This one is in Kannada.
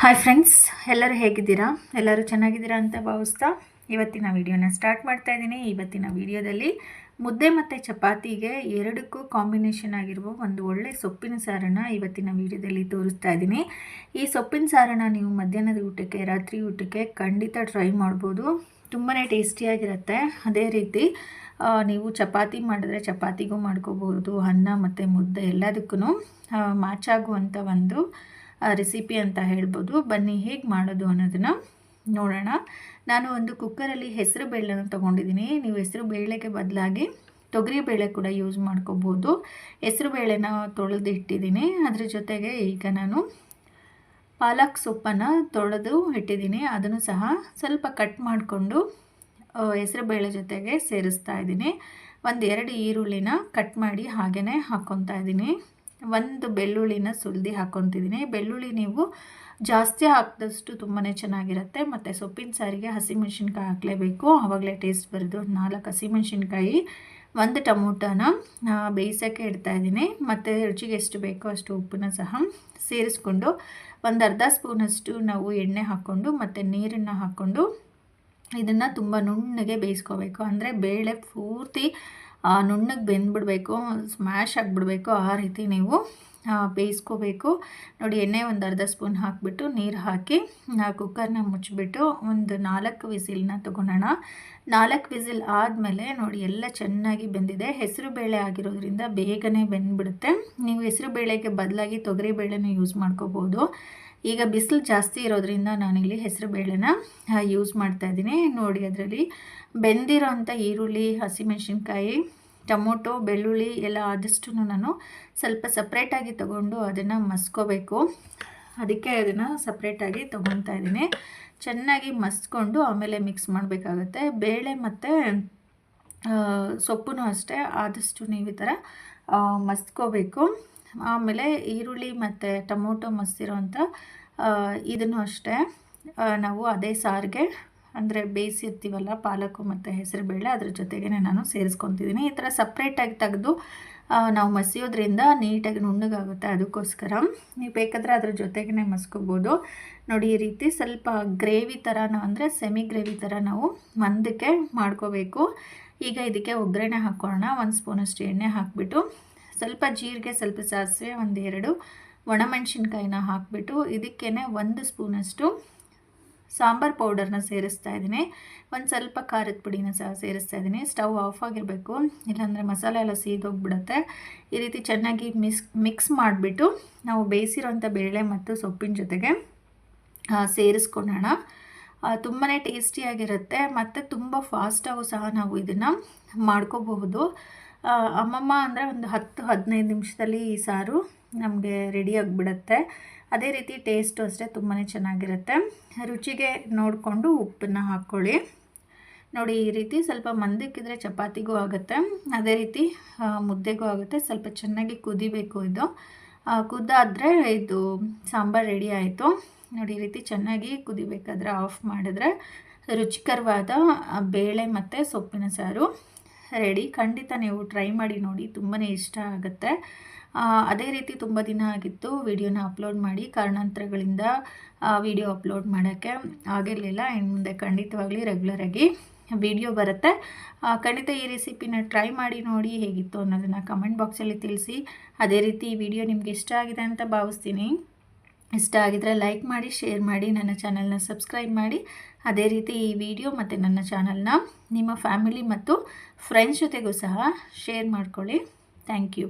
ಹಾಯ್ ಫ್ರೆಂಡ್ಸ್ ಎಲ್ಲರೂ ಹೇಗಿದ್ದೀರಾ? ಎಲ್ಲರೂ ಚೆನ್ನಾಗಿದ್ದೀರಾ ಅಂತ ಭಾವಿಸ್ತಾ ಇವತ್ತಿನ ವಿಡಿಯೋನ ಸ್ಟಾರ್ಟ್ ಮಾಡ್ತಾ ಇದ್ದೀನಿ. ಇವತ್ತಿನ ವಿಡಿಯೋದಲ್ಲಿ ಮುದ್ದೆ ಮತ್ತು ಚಪಾತಿಗೆ ಎರಡಕ್ಕೂ ಕಾಂಬಿನೇಷನ್ ಆಗಿರುವ ಒಂದು ಒಳ್ಳೆ ಸೊಪ್ಪಿನ ಸಾರನ್ನು ಇವತ್ತಿನ ವಿಡಿಯೋದಲ್ಲಿ ತೋರಿಸ್ತಾ ಇದ್ದೀನಿ. ಈ ಸೊಪ್ಪಿನ ಸಾರನ್ನ ನೀವು ಮಧ್ಯಾಹ್ನದ ಊಟಕ್ಕೆ, ರಾತ್ರಿ ಊಟಕ್ಕೆ ಖಂಡಿತ ಟ್ರೈ ಮಾಡ್ಬೋದು. ತುಂಬಾ ಟೇಸ್ಟಿಯಾಗಿರುತ್ತೆ ಅದೇ ರೀತಿ ನೀವು ಚಪಾತಿ ಮಾಡಿದ್ರೆ ಚಪಾತಿಗೂ ಮಾಡ್ಕೋಬೋದು ಅನ್ನ ಮತ್ತು ಮುದ್ದೆ ಎಲ್ಲದಕ್ಕೂ ಮ್ಯಾಚ್ ಆಗುವಂಥ ಒಂದು ರೆಸಿಪಿ ಅಂತ ಹೇಳ್ಬೋದು. ಬನ್ನಿ ಹೇಗೆ ಮಾಡೋದು ಅನ್ನೋದನ್ನು ನೋಡೋಣ. ನಾನು ಒಂದು ಕುಕ್ಕರಲ್ಲಿ ಹೆಸರು ಬೇಳೆನ ತೊಗೊಂಡಿದ್ದೀನಿ. ನೀವು ಹೆಸರು ಬೇಳೆಗೆ ಬದಲಾಗಿ ತೊಗರಿ ಬೇಳೆ ಕೂಡ ಯೂಸ್ ಮಾಡ್ಕೋಬೋದು. ಹೆಸರು ಬೇಳೆನ ತೊಳೆದು ಇಟ್ಟಿದ್ದೀನಿ. ಅದ್ರ ಜೊತೆಗೆ ಈಗ ನಾನು ಪಾಲಕ್ ಸೊಪ್ಪನ್ನು ತೊಳೆದು ಇಟ್ಟಿದ್ದೀನಿ. ಅದನ್ನು ಸಹ ಸ್ವಲ್ಪ ಕಟ್ ಮಾಡಿಕೊಂಡು ಹೆಸರುಬೇಳೆ ಜೊತೆಗೆ ಸೇರಿಸ್ತಾ ಇದ್ದೀನಿ. ಒಂದು ಎರಡು ಈರುಳ್ಳಿನ ಕಟ್ ಮಾಡಿ ಹಾಗೆಯೇ ಹಾಕ್ಕೊತಾ ಇದ್ದೀನಿ. ಒಂದು ಬೆಳ್ಳುಳ್ಳಿನ ಸುಲಿದು ಹಾಕ್ಕೊತಿದ್ದೀನಿ ಬೆಳ್ಳುಳ್ಳಿ ನೀವು ಜಾಸ್ತಿ ಹಾಕಿದಷ್ಟು ತುಂಬಾ ಚೆನ್ನಾಗಿರುತ್ತೆ. ಮತ್ತು ಸೊಪ್ಪಿನ ಸಾರಿಗೆ ಹಸಿಮೆಣ್ಸಿನ್ಕಾಯಿ ಹಾಕಲೇಬೇಕು. ಆವಾಗಲೇ ಟೇಸ್ಟ್ ಬರೋದು. ನಾಲ್ಕು ಹಸಿಮೆಣ್ಸಿನ್ಕಾಯಿ, ಒಂದು ಟೊಮೊಟೋನ ಬೇಯಿಸೋಕ್ಕೆ ಇಡ್ತಾ ಇದ್ದೀನಿ. ಮತ್ತು ರುಚಿಗೆ ಎಷ್ಟು ಬೇಕೋ ಅಷ್ಟು ಉಪ್ಪನ್ನ ಸಹ ಸೇರಿಸ್ಕೊಂಡು ಒಂದು ಅರ್ಧ ಸ್ಪೂನಷ್ಟು ನಾವು ಎಣ್ಣೆ ಹಾಕ್ಕೊಂಡು ಮತ್ತು ನೀರನ್ನು ಹಾಕ್ಕೊಂಡು ಇದನ್ನು ತುಂಬ ನುಣ್ಣಗೆ ಬೇಯಿಸ್ಕೋಬೇಕು. ಅಂದರೆ ಬೇಳೆ ಪೂರ್ತಿ ನುಣ್ಣಗೆ ಬೆಂದ್ಬಿಡಬೇಕು ಸ್ಮ್ಯಾಶ್ ಆಗಿಬಿಡ್ಬೇಕು ಆ ರೀತಿ ನೀವು ಆ, ಬೇಯಿಸ್ಕೋಬೇಕು. ನೋಡಿ ಎಣ್ಣೆ ಒಂದು ಅರ್ಧ ಸ್ಪೂನ್ ಹಾಕಿಬಿಟ್ಟು ನೀರು ಹಾಕಿ ಆ, ಕುಕ್ಕರ್ನ ಮುಚ್ಚಿಬಿಟ್ಟು ಒಂದು ನಾಲ್ಕು ವಿಸಿಲ್ನ ತೊಗೊಳೋಣ ನಾಲ್ಕು ವಿಸಿಲ್ ಆದಮೇಲೆ ನೋಡಿ ಎಲ್ಲ ಚೆನ್ನಾಗಿ ಬೆಂದಿದೆ. ಹೆಸರು ಬೇಳೆ ಆಗಿರೋದ್ರಿಂದ ಬೇಗನೆ ಬೆಂದ್ಬಿಡುತ್ತೆ. ನೀವು ಹೆಸರು ಬೇಳೆಗೆ ಬದಲಾಗಿ ತೊಗರಿ ಬೇಳೆನ ಯೂಸ್ ಮಾಡ್ಕೋಬೋದು. ಈಗ ಬಿಸಿಲು ಜಾಸ್ತಿ ಇರೋದ್ರಿಂದ ನಾನಿಲ್ಲಿ ಹೆಸರು ಬೇಳೆನ ಯೂಸ್ ಮಾಡ್ತಾ ಇದ್ದೀನಿ. ನೋಡಿ ಅದರಲ್ಲಿ ಬೆಂದಿರೋ ಅಂಥ ಈರುಳ್ಳಿ, ಹಸಿಮೆಣಸಿನ್ಕಾಯಿ, ಟೊಮೊಟೊ, ಬೆಳ್ಳುಳ್ಳಿ ಎಲ್ಲ ಆದಷ್ಟು ನಾನು ಸ್ವಲ್ಪ ಸಪ್ರೇಟಾಗಿ ತಗೊಂಡು ಅದನ್ನು ಮಸ್ಕೋಬೇಕು. ಅದಕ್ಕೆ ಅದನ್ನು ಸಪ್ರೇಟಾಗಿ ತೊಗೊತಾ ಇದ್ದೀನಿ. ಚೆನ್ನಾಗಿ ಮಸ್ಕೊಂಡು ಆಮೇಲೆ ಮಿಕ್ಸ್ ಮಾಡಬೇಕಾಗುತ್ತೆ. ಬೇಳೆ ಮತ್ತು ಸೊಪ್ಪು ಅಷ್ಟೇ ಆದಷ್ಟು ನೀವು ಈ ಥರ ಮಸ್ಕೋಬೇಕು. ಆಮೇಲೆ ಈರುಳ್ಳಿ ಮತ್ತು ಟೊಮೊಟೊ ಮಸ್ತಿರೋಂಥ ಇದನ್ನು ಅಷ್ಟೇ. ನಾವು ಅದೇ ಸಾರಿಗೆ, ಅಂದರೆ ಬೇಯಿಸಿರ್ತೀವಲ್ಲ ಪಾಲಕು ಮತ್ತು ಹೆಸರುಬೇಳೆ ಅದ್ರ ಜೊತೆಗೆ ನಾನು ಸೇರಿಸ್ಕೊತಿದ್ದೀನಿ. ಈ ಥರ ಸಪ್ರೇಟಾಗಿ ತೆಗೆದು ನಾವು ಮಸಿಯೋದ್ರಿಂದ ನೀಟಾಗಿ ನುಣ್ಣಗಾಗುತ್ತೆ ಅದಕ್ಕೋಸ್ಕರ. ನೀವು ಬೇಕಾದರೆ ಅದ್ರ ಜೊತೆಗೇ ಮಸ್ಕೋಬೋದು. ನೋಡಿ, ಈ ರೀತಿ ಸ್ವಲ್ಪ ಗ್ರೇವಿ ಥರ ಅಂದರೆ ಸೆಮಿ ಗ್ರೇವಿ ಥರ ನಾವು ಮಂದಕ್ಕೆ ಮಾಡ್ಕೋಬೇಕು. ಈಗ ಇದಕ್ಕೆ ಒಗ್ಗರಣೆ ಹಾಕ್ಕೊಳ್ಳೋಣ ಒಂದು ಸ್ಪೂನಷ್ಟು ಎಣ್ಣೆ ಹಾಕಿಬಿಟ್ಟು, ಸ್ವಲ್ಪ ಜೀರಿಗೆ, ಸ್ವಲ್ಪ ಸಾಸಿವೆ ಒಂದೆರಡು ಒಣಮೆಣಸಿನ್ಕಾಯಿನ ಹಾಕಿಬಿಟ್ಟು ಇದಕ್ಕೇ ಒಂದು ಸ್ಪೂನಷ್ಟು ಸಾಂಬಾರ್ ಪೌಡರ್ನ ಸೇರಿಸ್ತಾ ಇದ್ದೀನಿ. ಒಂದು ಸ್ವಲ್ಪ ಖಾರದ ಪುಡಿನ ಸಹ ಸೇರಿಸ್ತಾ ಇದ್ದೀನಿ. ಸ್ಟವ್ ಆಫ್ ಆಗಿರಬೇಕು. ಇಲ್ಲಾಂದರೆ ಮಸಾಲೆ ಎಲ್ಲ ಸೀದೋಗ್ಬಿಡುತ್ತೆ. ಈ ರೀತಿ ಚೆನ್ನಾಗಿ ಮಿಸ್, ಮಿಕ್ಸ್ ಮಾಡಿಬಿಟ್ಟು ನಾವು ಬೇಯಿಸಿರೋಂಥ ಬೇಳೆ ಮತ್ತು ಸೊಪ್ಪಿನ ಜೊತೆಗೆ ಸೇರಿಸ್ಕೊಳ್ಳೋಣ. ತುಂಬಾ ಟೇಸ್ಟಿಯಾಗಿರುತ್ತೆ. ಮತ್ತು ತುಂಬ ಫಾಸ್ಟಾಗೂ ಸಹ ನಾವು ಇದನ್ನು ಮಾಡ್ಕೋಬಹುದು. ಅಮ್ಮಮ್ಮ ಅಂದರೆ ಒಂದು ಹತ್ತು, ಹದಿನೈದು ನಿಮಿಷದಲ್ಲಿ ಈ ಸಾರು ನಮಗೆ ರೆಡಿ ಆಗಿಬಿಡುತ್ತೆ. ಅದೇ ರೀತಿ ಟೇಸ್ಟು ಅಷ್ಟೇ ತುಂಬಾ ಚೆನ್ನಾಗಿರುತ್ತೆ. ರುಚಿಗೆ ನೋಡಿಕೊಂಡು ಉಪ್ಪನ್ನು ಹಾಕ್ಕೊಳ್ಳಿ ನೋಡಿ, ಈ ರೀತಿ ಸ್ವಲ್ಪ ಮಂದಕ್ಕಿದ್ರೆ ಚಪಾತಿಗೂ ಆಗುತ್ತೆ. ಅದೇ ರೀತಿ ಮುದ್ದೆಗೂ ಆಗುತ್ತೆ. ಸ್ವಲ್ಪ ಚೆನ್ನಾಗಿ ಕುದಿಬೇಕು ಇದು. ಕುದ್ದಾದರೆ ಇದು ಸಾಂಬಾರು ರೆಡಿ ಆಯಿತು. ನೋಡಿ, ಈ ರೀತಿ ಚೆನ್ನಾಗಿ ಕುದಿಬೇಕಾದ್ರೆ ಆಫ್ ಮಾಡಿದ್ರೆ ರುಚಿಕರವಾದ ಬೇಳೆ ಮತ್ತು ಸೊಪ್ಪಿನ ಸಾರು. ರೆಡಿ. ಖಂಡಿತ ನೀವು ಟ್ರೈ ಮಾಡಿ ನೋಡಿ ತುಂಬಾ ಇಷ್ಟ ಆಗುತ್ತೆ. ಅದೇ ರೀತಿ ತುಂಬ ದಿನ ಆಗಿತ್ತು ವಿಡಿಯೋನ ಅಪ್ಲೋಡ್ ಮಾಡಿ, ಕಾರಣಾಂತರಗಳಿಂದ ವಿಡಿಯೋ ಅಪ್ಲೋಡ್ ಮಾಡೋಕ್ಕೆ ಆಗಿರಲಿಲ್ಲ. ಇನ್ನು ಮುಂದೆ ಖಂಡಿತವಾಗ್ಲಿ ರೆಗ್ಯುಲರಾಗಿ ವಿಡಿಯೋ ಬರುತ್ತೆ. ಖಂಡಿತ ಈ ರೆಸಿಪಿನ ಟ್ರೈ ಮಾಡಿ ನೋಡಿ ಹೇಗಿತ್ತು ಅನ್ನೋದನ್ನು ಕಮೆಂಟ್ ಬಾಕ್ಸಲ್ಲಿ ತಿಳಿಸಿ. ಅದೇ ರೀತಿ ಈ ವಿಡಿಯೋ ನಿಮಗೆ ಇಷ್ಟ ಆಗಿದೆ ಅಂತ ಭಾವಿಸ್ತೀನಿ. ಇಷ್ಟ ಆಗಿದ್ರೆ ಲೈಕ್ ಮಾಡಿ ಶೇರ್ ಮಾಡಿ, ನನ್ನ ಚಾನಲ್ನ ಸಬ್ಸ್ಕ್ರೈಬ್ ಮಾಡಿ. ಅದೇ ರೀತಿ ಈ ವಿಡಿಯೋ ಮತ್ತು ನನ್ನ ಚಾನಲ್ನ ನಿಮ್ಮ ಫ್ಯಾಮಿಲಿ ಮತ್ತು ಫ್ರೆಂಡ್ಸ್ ಜೊತೆಗೂ ಸಹ ಶೇರ್ ಮಾಡ್ಕೊಳ್ಳಿ. Thank you